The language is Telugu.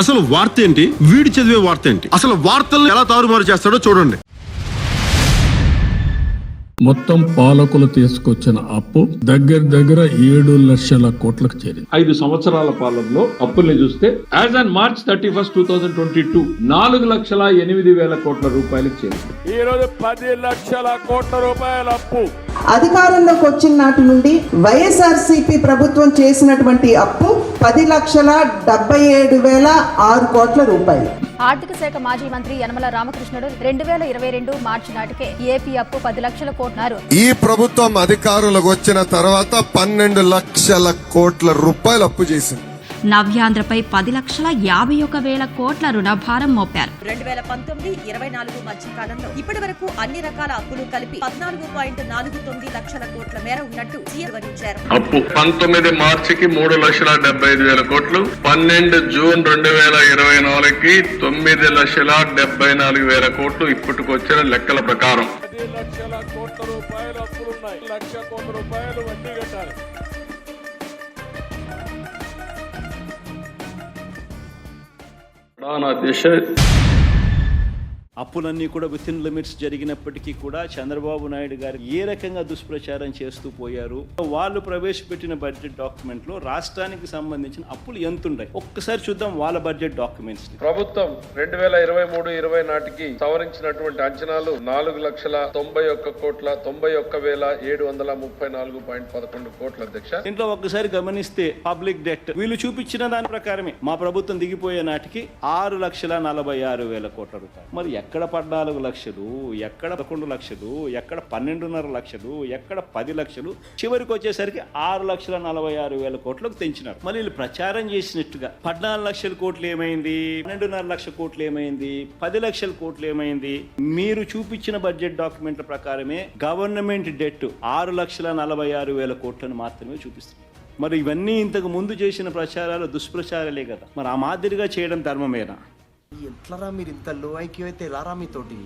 అసలు వార్త ఏంటి? వీడి చదివే వార్త ఏంటి? అసలు వార్తలను ఎలా తారుమారు చేస్తాడో చూడండి. మొత్తం పాలకులు తీసుకొచ్చిన అప్పు దగ్గర దగ్గర ఏడు లక్షల కోట్లకు చేరింది. ఐదు సంవత్సరాల పాలనలో అప్పుల్ని చూస్తే as on March thirty first two thousand twenty two నాలుగు లక్షల ఎనిమిది వేల కోట్ల రూపాయలకు చేరింది. ఈ రోజు పది లక్షల కోట్ల రూపాయల అప్పు. అధికారంలోకి వచ్చిన నాటి నుండి వైఎస్ఆర్సీపీ ప్రభుత్వం చేసినటువంటి అప్పు పది లక్షల డెబ్బై ఏడు వేల ఆరు కోట్ల రూపాయలు. ఆర్థిక శాఖ మాజీ మంత్రి యనమల రామకృష్ణుడు రెండు వేల ఇరవై రెండు మార్చి నాటికే ఏపీ అప్పు పది లక్షల కోట్లున్నారు. ఈ ప్రభుత్వం అధికారులకు వచ్చిన తర్వాత పన్నెండు లక్షల కోట్ల రూపాయలు అప్పు చేసింది. నవ్యాంధ్రపై పది లక్షల యాభై ఒక వేల కోట్ల రుణభారం మోపారు. రెండు వేల పంతొమ్మిది ఇరవై నాలుగు మధ్య కాలంలో ఇప్పటి వరకు అన్ని రకాల అప్పులు కలిపి పద్నాలుగు పాయింట్ నాలుగు తొమ్మిది లక్షల కోట్ల మేర ఉన్నట్టు వివరించారు. అప్పు పంతొమ్మిది మార్చికి మూడు లక్షల డెబ్బై ఐదు వేల కోట్లు పన్నెండు జూన్ రెండు వేల ఇరవై నాలుగుకి తొమ్మిది లక్షల డెబ్బై నాలుగు వేల కోట్లు ఇప్పటికొచ్చిన లెక్కల ప్రకారం. లక్షల కోట్ల రూపాయల అప్పులున్నాయి. లక్ష కోట్ల రూపాయలు వడ్డీ కట్టాలి. ما أنا بشيء. అప్పులన్నీ కూడా విత్ ఇన్ లిమిట్స్ జరిగినప్పటికీ కూడా చంద్రబాబు నాయుడు గారు ఏ రకంగా దుష్ప్రచారం చేస్తూ పోయారు? వాళ్ళు ప్రవేశపెట్టిన బడ్జెట్ డాక్యుమెంట్లో రాష్ట్రానికి సంబంధించిన అప్పులు ఎంత ఉన్నాయి ఒక్కసారి చూద్దాం వాళ్ళ బడ్జెట్ డాక్యుమెంట్స్ ప్రభుత్వం రెండు వేల ఇరవై మూడు ఇరవై నాటికి సవరించినటువంటి అంచనాలు నాలుగు లక్షల తొంభై ఒక్క కోట్ల తొంభై ఒక్క వేల ఏడు వందల ముప్పై నాలుగు పాయింట్ పదకొండు కోట్ల అధ్యక్ష. దీంట్లో ఒక్కసారి గమనిస్తే పబ్లిక్ డెట్ వీళ్ళు చూపించిన దాని ప్రకారమే. మా ప్రభుత్వం దిగిపోయే నాటికి ఆరు లక్షల నలభై ఆరు వేల కోట్ల రూపాయలు. మరి ఎక్కడ పద్నాలుగు లక్షలు ఎక్కడ పదకొండు లక్షలు ఎక్కడ పన్నెండున్నర లక్షలు ఎక్కడ పది లక్షలు చివరికి వచ్చేసరికి ఆరు లక్షల నలభై ఆరు వేల కోట్లకు తెంచినారు. మళ్ళీ వీళ్ళు ప్రచారం చేసినట్టుగా పద్నాలుగు లక్షల కోట్లు ఏమైంది పన్నెండున్నర లక్షల కోట్లు ఏమైంది పది లక్షల కోట్లు ఏమైంది? మీరు చూపించిన బడ్జెట్ డాక్యుమెంట్ల ప్రకారమే గవర్నమెంట్ డెట్ ఆరు లక్షల నలభై ఆరు వేల కోట్లను మాత్రమే చూపిస్తుంది. మరి ఇవన్నీ ఇంతకు ముందు చేసిన ప్రచారాలు దుష్ప్రచారాలే కదా. మరి ఆ మాదిరిగా చేయడం ధర్మమేనా? ఎట్లరా మీరు ఇంత లో ఐక్యూ అయితే రారా మీతోటి?